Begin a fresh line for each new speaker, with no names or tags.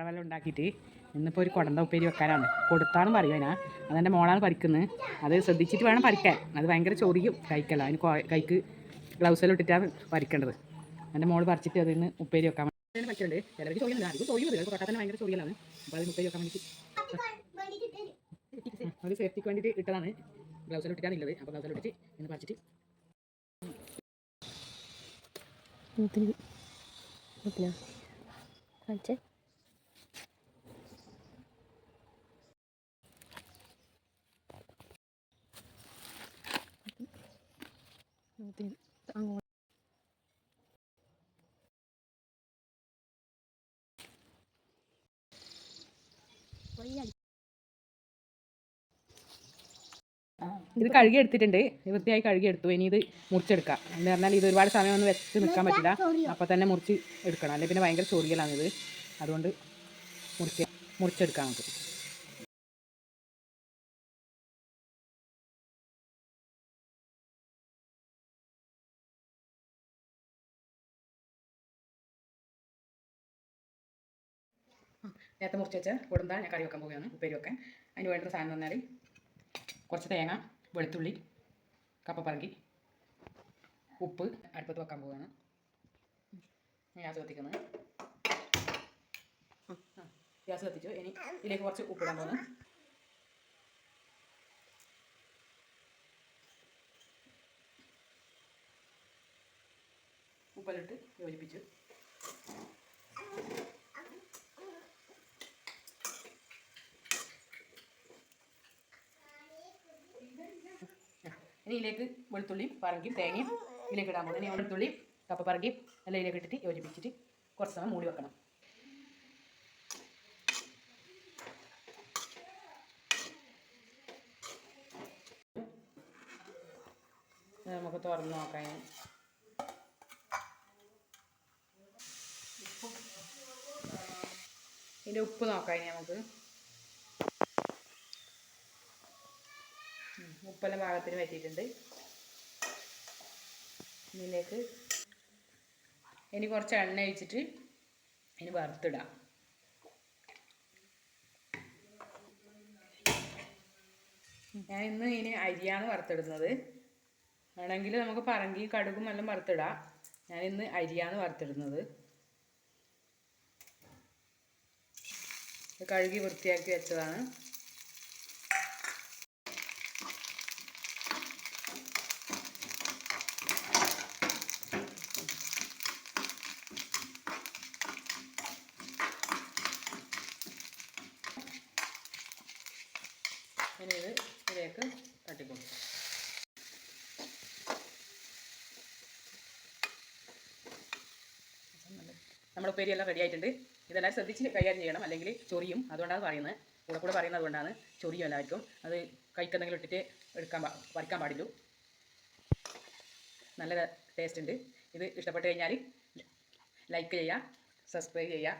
വെള്ളം ഉണ്ടാക്കിയിട്ട് ഇന്നിപ്പോൾ ഒരു കുടന്ത ഉപ്പേരി വെക്കാനാണ്. കൊടുത്താന്ന് പറയും അതിനാ. അതെന്റെ മോളാണ് പറിക്കുന്നത് അത് ശ്രദ്ധിച്ചിട്ട് വേണം പറിക്കാൻ. അത് ഭയങ്കര ചൊറിയും കൈക്കല്ല അതിന് കൈക്ക് ഗ്ലൗസെല്ലാം ഇട്ടിട്ടാണ് പറിക്കേണ്ടത്. എന്റെ മോൾ പറിച്ചിട്ട് അതിന് ഉപ്പേരി വെക്കാൻ വേണ്ടി പറ്റുന്നുണ്ട് ചിലവർക്ക് അതിന് ചൊറിയുന്നത് ചിലപ്പോൾ തൊട്ടാൽ തന്നെ ഭയങ്കര ചൊറിയലാണ്. അപ്പോൾ അതിന് ഉപ്പേരി വെക്കാൻ വേണ്ടിയിട്ട് അത് സേഫ്റ്റിക്ക് വേണ്ടിയിട്ട് ഇട്ടതാണ്. ഗ്ലൗസെല്ലാം ഇട്ടിട്ടാണ് ഉള്ളത്. അപ്പോൾ ഗ്ലൗസെല്ലാം ഇട്ടിട്ട് ഇന്ന് പറിച്ചിട്ട്
കാണിച്ചേ അങ്ങോട്ട്
ഇത് കഴുകി എടുത്തിട്ടുണ്ട് വൃത്തിയായി കഴുകി എടുത്തു ഇനി ഇത് മുറിച്ചെടുക്കാം. എന്ന് പറഞ്ഞാൽ ഇത് ഒരുപാട് സമയം ഒന്നും വെച്ച് നിൽക്കാൻ പറ്റില്ല. അപ്പം തന്നെ മുറിച്ച് എടുക്കണം. അല്ലെങ്കിൽ പിന്നെ ഭയങ്കര ചോറിയലാണിത്. അതുകൊണ്ട് മുറിച്ച് മുറിച്ചെടുക്കാം നമുക്ക്. നേരത്തെ മുറിച്ച് വെച്ച ഞാൻ കറി വെക്കാൻ പോവുകയാണ് ഉപ്പേരി വെക്കാൻ. അതിന് വേണ്ട സാധനം തന്നാൽ കുറച്ച് തേങ്ങ വെളുത്തുള്ളി കപ്പപ്പറങ്കി ഉപ്പ് അടുപ്പത്ത് വെക്കാൻ പോവുകയാണ്. ഗ്യാസ് കത്തിക്കുന്നത്. ഗ്യാസ് കത്തിച്ചു. ഇനി ഇതിലേക്ക് കുറച്ച് ഉപ്പിടാൻ പോകുന്നു ഉപ്പിലിട്ട് യോജിപ്പിച്ചു. ഇനി ഇതിലേക്ക് വെളുത്തുള്ളി പറങ്കി തേങ്ങയും ഇതിലേക്ക് ഇടാൻ പോകുന്നത് ഇനി വെളുത്തുള്ളി കപ്പ പറങ്കി എല്ലാം ഇതിലേക്ക് ഇട്ടിട്ട് യോജിപ്പിച്ചിട്ട് കുറച്ച് സമയം മൂടി വെക്കണം. നമുക്ക് തുറന്ന് നോക്കാം. ഇനി. ഇതിന്റെ ഉപ്പ് നോക്കാം നമുക്ക്. ഉപ്പെല്ലാം പാകത്തിന് പറ്റിയിട്ടുണ്ട്. ഇതിലേക്ക് ഇനി കുറച്ച് എണ്ണ ഒഴിച്ചിട്ട് ഇനി വറുത്തിടാം. ഞാൻ ഇന്ന് ഇനി അരിയാണ് വറുത്തിടുന്നത്. വേണമെങ്കിൽ നമുക്ക് പറങ്കി കടുകും എല്ലാം വറുത്തിടാം. ഞാൻ ഇന്ന് അരിയാണ് വറുത്തിടുന്നത്. കഴുകി വൃത്തിയാക്കി വെച്ചതാണ്. ഇനി ഇത് ഇതിലേക്ക് തട്ടിക്കൊടുക്കും. നമ്മുടെ ഉപ്പേരിയെല്ലാം റെഡി ആയിട്ടുണ്ട്. ഇതെല്ലാം ശ്രദ്ധിച്ച് കൈകാര്യം ചെയ്യണം. അല്ലെങ്കിൽ ചൊറിയും. അതുകൊണ്ടാണ് പറയുന്നത്. കൂടെ കൂടെ പറയുന്നത് അതുകൊണ്ടാണ് ചൊറിയും എല്ലാവർക്കും. അത് കൈക്കെന്തെങ്കിലും ഇട്ടിട്ട് എടുക്കാൻ വരയ്ക്കാൻ പാടില്ല നല്ല ടേസ്റ്റ് ഉണ്ട്. ഇത് ഇഷ്ടപ്പെട്ട് കഴിഞ്ഞാൽ ലൈക്ക് ചെയ്യുക സബ്സ്ക്രൈബ് ചെയ്യുക.